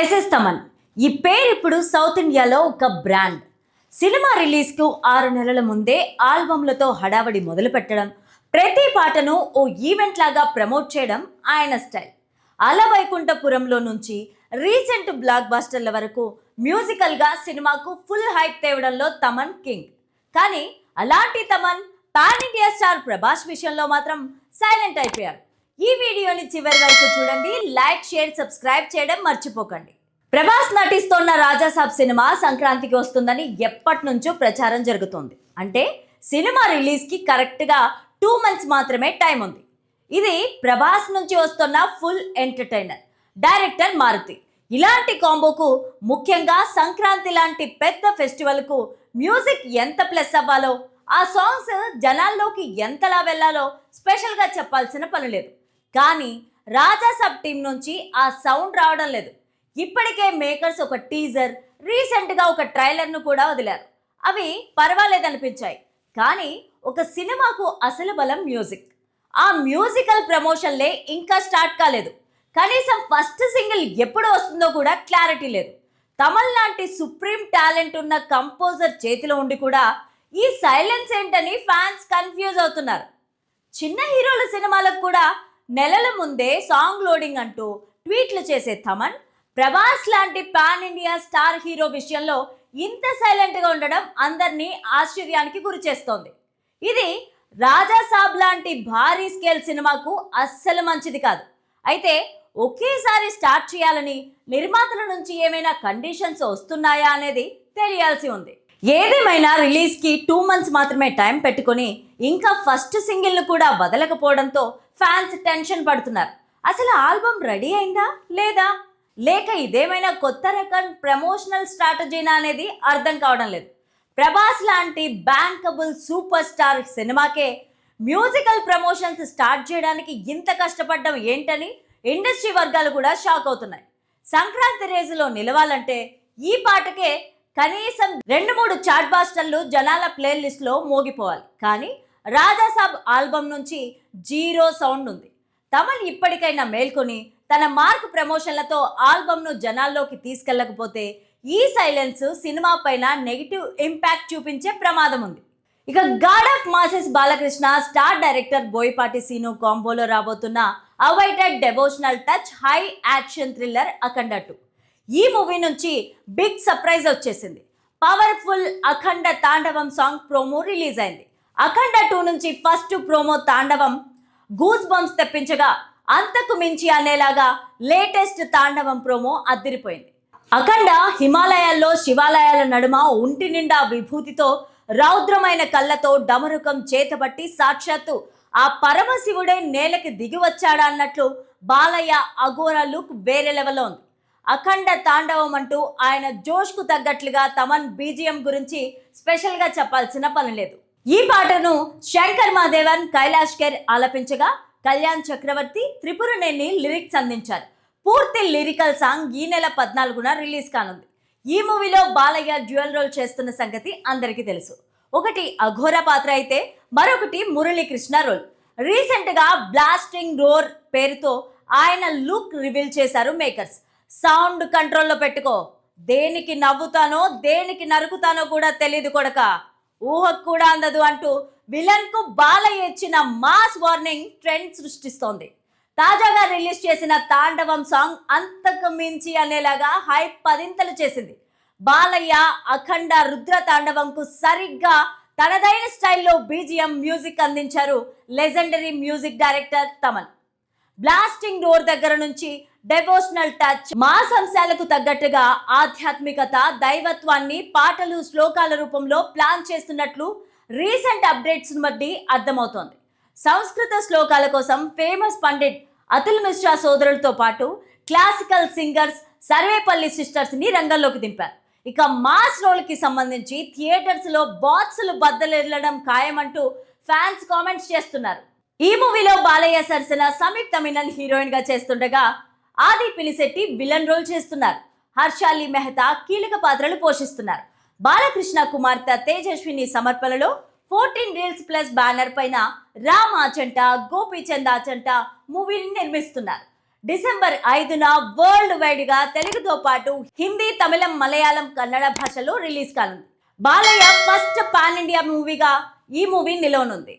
SS Thaman ఈ పేరు ఇప్పుడు సౌత్ ఇండియాలో ఒక బ్రాండ్. సినిమా రిలీజ్కు ఆరు నెలల ముందే ఆల్బమ్లతో హడావడి మొదలు పెట్టడం ప్రతి పాటను ఓ ఈవెంట్ లాగా ప్రమోట్ చేయడం ఆయన స్టైల్. అల వైకుంఠపురంలో నుంచి రీసెంట్ బ్లాక్ బస్టర్ల వరకు మ్యూజికల్గా సినిమాకు ఫుల్ హైప్ తేవడంలో తమన్ కింగ్. కానీ అలాంటి Thaman pan India star Prabhas విషయంలో మాత్రం సైలెంట్ అయిపోయారు ఈ వీడియోని చివరి వరకు చూడండి లైక్ షేర్ సబ్స్క్రైబ్ చేయడం మర్చిపోకండి. ప్రభాస్ నటిస్తోన్న రాజాసాబ్ సినిమా సంక్రాంతికి వస్తుందని ఎప్పటి నుంచో ప్రచారం జరుగుతోంది. అంటే సినిమా రిలీజ్కి కరెక్ట్గా టూ మంత్స్ మాత్రమే టైం ఉంది. ఇది ప్రభాస్ నుంచి వస్తున్న ఫుల్ ఎంటర్టైనర్ డైరెక్టర్ మారుతి. ఇలాంటి కాంబోకు ముఖ్యంగా సంక్రాంతి లాంటి పెద్ద ఫెస్టివల్కు మ్యూజిక్ ఎంత ప్లస్ అవ్వాలో ఆ సాంగ్స్ జనాల్లోకి ఎంతలా వెళ్ళాలో స్పెషల్గా చెప్పాల్సిన పని లేదు. కానీ రాజా సబ్ టీం నుంచి ఆ సౌండ్ రావడం లేదు. ఇప్పటికే మేకర్స్ ఒక టీజర్ రీసెంట్గా ఒక ట్రైలర్ను కూడా వదిలారు. అవి పర్వాలేదనిపించాయి. కానీ ఒక సినిమాకు అసలు బలం మ్యూజిక్. ఆ మ్యూజికల్ ప్రమోషన్లే ఇంకా స్టార్ట్ కాలేదు. కనీసం ఫస్ట్ సింగిల్ ఎప్పుడు వస్తుందో కూడా క్లారిటీ లేదు. తమల్ లాంటి సుప్రీం టాలెంట్ ఉన్న కంపోజర్ చేతిలో ఉండి కూడా ఈ సైలెన్స్ ఏంటని ఫ్యాన్స్ కన్ఫ్యూజ్ అవుతున్నారు. చిన్న హీరోల సినిమాలకు కూడా నెలల ముందే సాంగ్ లోడింగ్ అంటూ ట్వీట్లు చేసే థమన్ ప్రభాస్ లాంటి పాన్ ఇండియా స్టార్ హీరో విషయంలో ఇంత సైలెంట్గా ఉండడం అందరినీ ఆశ్చర్యానికి గురి చేస్తోంది. ఇది రాజాసాబ్ లాంటి భారీ స్కేల్ సినిమాకు అస్సలు మంచిది కాదు. అయితే ఒకేసారి స్టార్ట్ చేయాలని నిర్మాతల నుంచి ఏమైనా కండిషన్స్ వస్తున్నాయా అనేది తెలియాల్సి ఉంది. ఏదేమైనా రిలీజ్కి టూ మంత్స్ మాత్రమే టైం పెట్టుకొని ఇంకా ఫస్ట్ సింగిల్ను కూడా వదలకపోవడంతో ఫ్యాన్స్ టెన్షన్ పడుతున్నారు. అసలు ఆల్బమ్ రెడీ అయిందా? లేదా? లేక ఇదేమైనా కొత్త రకం ప్రమోషనల్ స్ట్రాటజీనా అనేది అర్థం కావడం లేదు. ప్రభాస్ లాంటి బ్యాంకబుల్ సూపర్ స్టార్ సినిమాకే మ్యూజికల్ ప్రమోషన్స్ స్టార్ట్ చేయడానికి ఇంత కష్టపడడం ఏంటని ఇండస్ట్రీ వర్గాలు కూడా షాక్ అవుతున్నాయి. సంక్రాంతి రేసులో నిలవాలంటే ఈ పాటకే కనీసం రెండు మూడు చాట్ బాస్టర్లు జనాల ప్లేలిస్ట్లో మోగిపోవాలి. కానీ రాజాసాబ్ ఆల్బమ్ నుంచి జీరో సౌండ్ ఉంది. తమన్ ఇప్పటికైనా మేల్కొని తన మార్క్ ప్రమోషన్లతో ఆల్బమ్ను జనాల్లోకి తీసుకెళ్ళకపోతే ఈ సైలెన్స్ సినిమా పైన నెగిటివ్ ఇంపాక్ట్ చూపించే ప్రమాదం ఉంది. ఇక god of masses Balakrishna star director Boyapati Seenu కాంబోలో రాబోతున్న awaited devotional touch high action thriller Akhanda two. ఈ మూవీ నుంచి బిగ్ సర్ప్రైజ్ వచ్చేసింది. Powerful Akhanda Thandavam song promo release అయింది. అఖండ టూ నుంచి first promo Thandavam goose bumps తెప్పించగా అంతకు మించి అనేలాగా latest తాండవం ప్రోమో అద్దరిపోయింది. అఖండ హిమాలయాల్లో శివాలయాల నడుమ ఒంటి నిండా విభూతితో రౌద్రమైన కళ్ళతో డమరుకం చేతబట్టి సాక్షాత్తు ఆ పరమశివుడే నేలకి దిగి వచ్చాడా అన్నట్లు బాలయ్య అఘోర లుక్ వేరే లెవెల్లో ఉంది. అఖండ తాండవం అంటూ ఆయన జోష్కు తగ్గట్లుగా తమన్ బీజిఎం గురించి స్పెషల్గా చెప్పాల్సిన పని లేదు. ఈ పాటను శంకర్ మాదేవన్ కైలాష్ కేర్ ఆలపించగా కళ్యాణ్ చక్రవర్తి త్రిపురనేని లిరిక్స్ అందించారు. పూర్తి లిరికల్ సాంగ్ ఈ నెల పద్నాలుగున రిలీజ్ కానుంది. ఈ మూవీలో బాలయ్య డ్యూయల్ రోల్ చేస్తున్న సంగతి అందరికీ తెలుసు. ఒకటి అఘోర పాత్ర అయితే మరొకటి మురళీకృష్ణ రోల్. రీసెంట్గా బ్లాస్టింగ్ రోర్ పేరుతో ఆయన లుక్ రివీల్ చేశారు మేకర్స్. సౌండ్ కంట్రోల్లో పెట్టుకో. దేనికి నవ్వుతానో దేనికి నరుకుతానో కూడా తెలియదు కొడక. ఊహకు కూడా అందదు అంటూ విలన్కు బాలయ్య ఇచ్చిన మాస్ వార్నింగ్ ట్రెండ్ సృష్టిస్తోంది. తాజాగా రిలీజ్ చేసిన తాండవం సాంగ్ అంతకు మించి అనేలాగా హైప్ పదింతలు చేసింది. బాలయ్య అఖండ రుద్ర తాండవంకు సరిగ్గా తనదైన స్టైల్లో బీజిఎం మ్యూజిక్ అందించారు legendary music director Thaman. Blasting roar దగ్గర నుంచి డెవోషనల్ టచ్ మాస్ అంశాలకు తగ్గట్టుగా ఆధ్యాత్మికత దైవత్వాన్ని పాటలు శ్లోకాల రూపంలో ప్లాన్ చేస్తున్నట్లు రీసెంట్ అప్డేట్స్ బట్టి అర్థమవుతోంది. సంస్కృత శ్లోకాల కోసం ఫేమస్ పండిట్ అతుల్ మిశ్రా సోదరులతో పాటు క్లాసికల్ సింగర్స్ సర్వేపల్లి సిస్టర్స్ని రంగంలోకి దింపారు. ఇక మాస్ రోల్కి సంబంధించి థియేటర్స్లో బాక్సులు బద్దలెళ్ళడం ఖాయమంటూ ఫ్యాన్స్ కామెంట్స్ చేస్తున్నారు. ఈ మూవీలో బాలయ్య సరసన సమీక్ తమిళన్ హీరోయిన్గా చేస్తుండగా ఆది పిలిశెట్టి విలన్ రోల్ చేస్తున్నారు. హర్షాలి మెహతా కీలక పాత్రలు పోషిస్తున్నారు. బాలకృష్ణ కుమార్తె తేజస్విని సమర్పణలో ఫోర్టీన్ రీల్స్ ప్లస్ బ్యానర్ పైన రామ్ ఆచంట గోపీచంద్ ఆచంట మూవీని నిర్మిస్తున్నారు. డిసెంబర్ ఐదున వరల్డ్ వైడ్గా తెలుగుతో పాటు హిందీ తమిళం మలయాళం కన్నడ భాషలో రిలీజ్ కానుంది. బాలయ్య ఫస్ట్ పాన్ ఇండియా మూవీగా ఈ మూవీ నిలవనుంది.